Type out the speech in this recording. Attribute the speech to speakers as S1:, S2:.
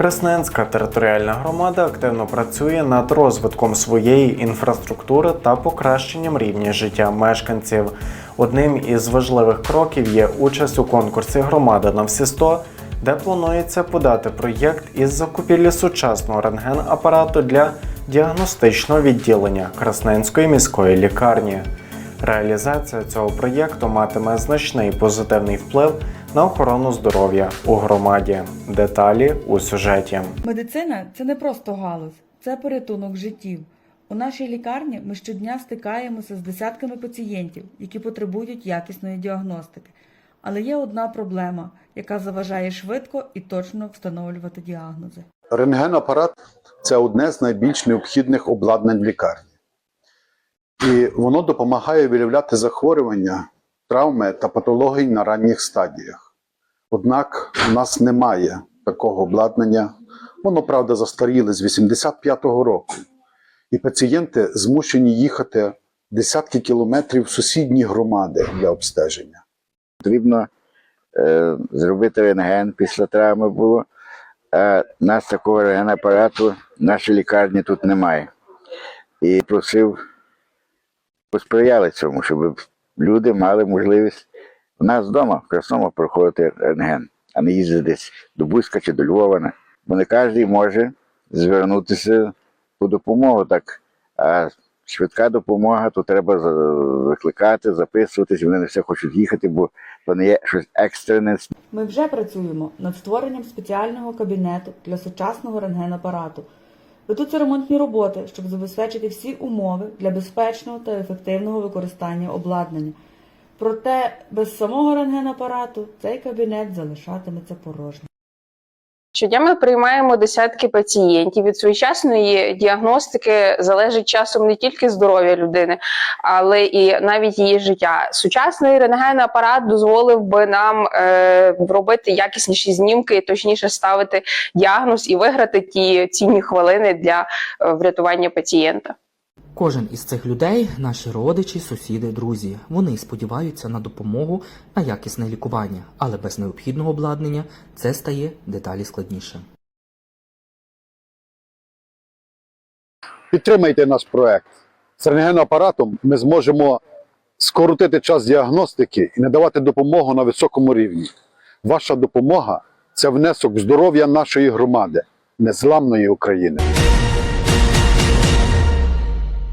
S1: Красненська територіальна громада активно працює над розвитком своєї інфраструктури та покращенням рівня життя мешканців. Одним із важливих кроків є участь у конкурсі Громада на всі 100», де планується подати проєкт із закупівлі сучасного рентген-апарату для діагностичного відділення Красненської міської лікарні. Реалізація цього проєкту матиме значний позитивний вплив на охорону здоров'я у громаді. Деталі у сюжеті.
S2: Медицина це не просто галузь, це порятунок життів. У нашій лікарні ми щодня стикаємося з десятками пацієнтів, які потребують якісної діагностики. Але є одна проблема, яка заважає швидко і точно встановлювати діагнози.
S3: Рентген-апарат це одне з найбільш необхідних обладнань лікарні. І воно допомагає виявляти захворювання, травми та патології на ранніх стадіях. Однак у нас немає такого обладнання. Воно, правда, застаріле з 85-го року. І пацієнти змушені їхати десятки кілометрів в сусідні громади для обстеження.
S4: Потрібно е, зробити рентген після травми було. А нас такого рентген-апарату в нашій лікарні тут немає. І просив, посприяли цьому, щоб люди мали можливість у нас вдома в Красному проходити рентген, а не їздити десь до Бузька чи до Львова. Бо не кожен може звернутися по допомогу. Так, а швидка допомога, то треба викликати, записуватись, вони не все хочуть їхати, бо то не є щось екстрене.
S2: Ми вже працюємо над створенням спеціального кабінету для сучасного рентген-апарату. Ведуться ремонтні роботи, щоб забезпечити всі умови для безпечного та ефективного використання обладнання. Проте без самого рентген-апарату цей кабінет залишатиметься порожнім.
S5: Щодня ми приймаємо десятки пацієнтів. Від своєчасної діагностики залежить часом не тільки здоров'я людини, але і навіть її життя. Сучасний рентген-апарат дозволив би нам е, робити якісніші знімки, точніше ставити діагноз і виграти ті цінні хвилини для е, врятування пацієнта.
S6: Кожен із цих людей наші родичі, сусіди, друзі. Вони сподіваються на допомогу на якісне лікування, але без необхідного обладнання це стає деталі складніше.
S3: Підтримайте наш проект. З рентген-апаратом ми зможемо скоротити час діагностики і надавати допомогу на високому рівні. Ваша допомога це внесок здоров'я нашої громади, незламної України.